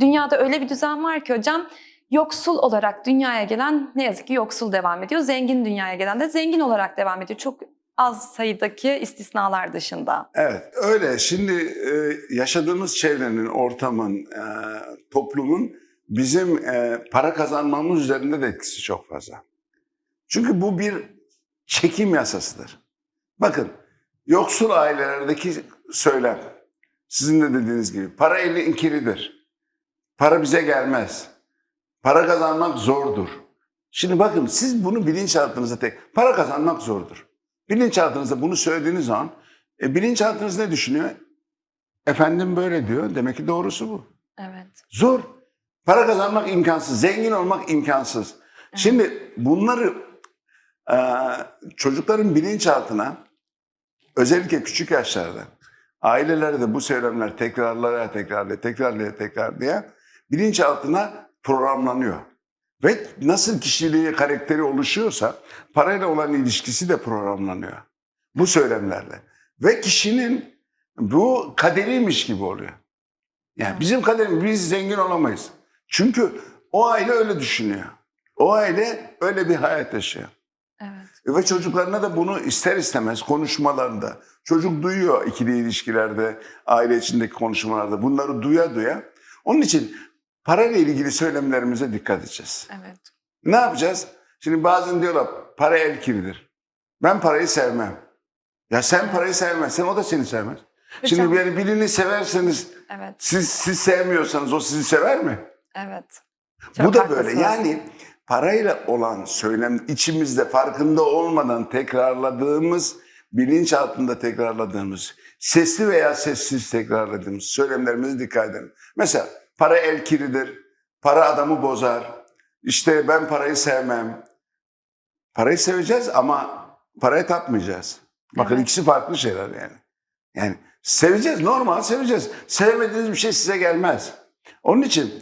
dünyada öyle bir düzen var ki hocam yoksul olarak dünyaya gelen ne yazık ki yoksul devam ediyor. Zengin dünyaya gelen de zengin olarak devam ediyor. Çok az sayıdaki istisnalar dışında. Evet, öyle. Şimdi e, yaşadığımız çevrenin, ortamın, e, toplumun bizim e, para kazanmamız üzerinde de etkisi çok fazla. Çünkü bu bir çekim yasasıdır. Bakın, yoksul ailelerdeki söylem, sizin de dediğiniz gibi, para elin kiridir. Para bize gelmez. Para kazanmak zordur. Şimdi bakın siz bunu bilinçaltınıza tek, para kazanmak zordur. Bilinçaltınızda bunu söylediğiniz zaman e, bilinçaltınız ne düşünüyor? Efendim böyle diyor. Demek ki doğrusu bu. Evet. Zor. Para kazanmak imkansız. Zengin olmak imkansız. Şimdi bunları e, çocukların bilinçaltına özellikle küçük yaşlarda ailelerde bu söylemler tekrarlaya tekrarlaya tekrarlaya tekrarlaya bilinçaltına programlanıyor. Ve nasıl kişiliği, karakteri oluşuyorsa parayla olan ilişkisi de programlanıyor. Bu söylemlerle. Ve kişinin bu kaderiymiş gibi oluyor. Yani bizim kaderimiz, biz zengin olamayız. Çünkü o aile öyle düşünüyor. O aile öyle bir hayat yaşıyor. Evet. Ve çocuklarına da bunu ister istemez konuşmalarında, çocuk duyuyor ikili ilişkilerde, aile içindeki konuşmalarda bunları duya duya. Onun için parayla ilgili söylemlerimize dikkat edeceğiz. Evet. Ne yapacağız? Şimdi bazen diyorlar para el kiridir. Ben parayı sevmem. Ya sen parayı sevmezsen o da seni sevmez. Şimdi Hocam- yani birini severseniz Evet. siz siz sevmiyorsanız o sizi sever mi? Evet. Bu Çok da böyle. Yani parayla olan söylem içimizde farkında olmadan tekrarladığımız, bilinç altında tekrarladığımız, sesli veya sessiz tekrarladığımız söylemlerimize dikkat edelim. Mesela para el kiridir, para adamı bozar, işte ben parayı sevmem. Parayı seveceğiz ama paraya tapmayacağız. Bakın Evet. ikisi farklı şeyler yani. Yani seveceğiz, normal seveceğiz. Sevmediğiniz bir şey size gelmez. Onun için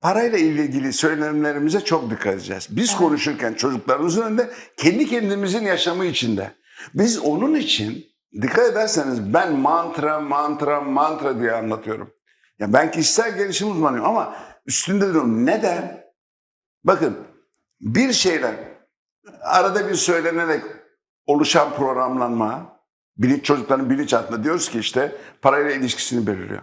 parayla ilgili söylemlerimize çok dikkat edeceğiz. Biz Evet. konuşurken çocuklarımızın önünde kendi kendimizin yaşamı içinde. Biz onun için dikkat ederseniz ben mantra, mantra, mantra diye anlatıyorum. Ya ben kişisel gelişim uzmanıyım ama üstünde duruyorum. Neden? Bakın bir şeyler arada bir söylenerek oluşan programlanma bilinç çocukların bilinçaltında diyoruz ki işte parayla ilişkisini belirliyor.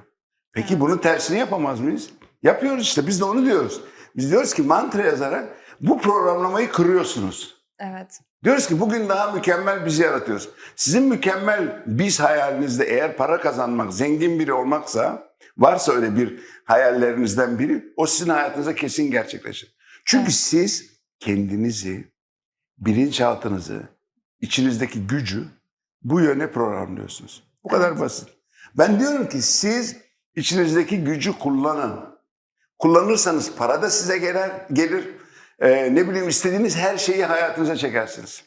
Peki Evet. bunun tersini yapamaz mıyız? Yapıyoruz işte biz de onu diyoruz. Biz diyoruz ki mantra yazarak bu programlamayı kırıyorsunuz. Evet. Diyoruz ki bugün daha mükemmel bizi yaratıyoruz. Sizin mükemmel biz hayalinizde eğer para kazanmak, zengin biri olmaksa, varsa öyle bir hayallerinizden biri, o sizin hayatınıza kesin gerçekleşir. Çünkü Evet. siz kendinizi, bilinçaltınızı, içinizdeki gücü bu yöne programlıyorsunuz. Bu kadar basit. Ben diyorum ki siz içinizdeki gücü kullanın. Kullanırsanız para da size gelir, gelir. Ee, ne bileyim istediğiniz her şeyi hayatınıza çekersiniz.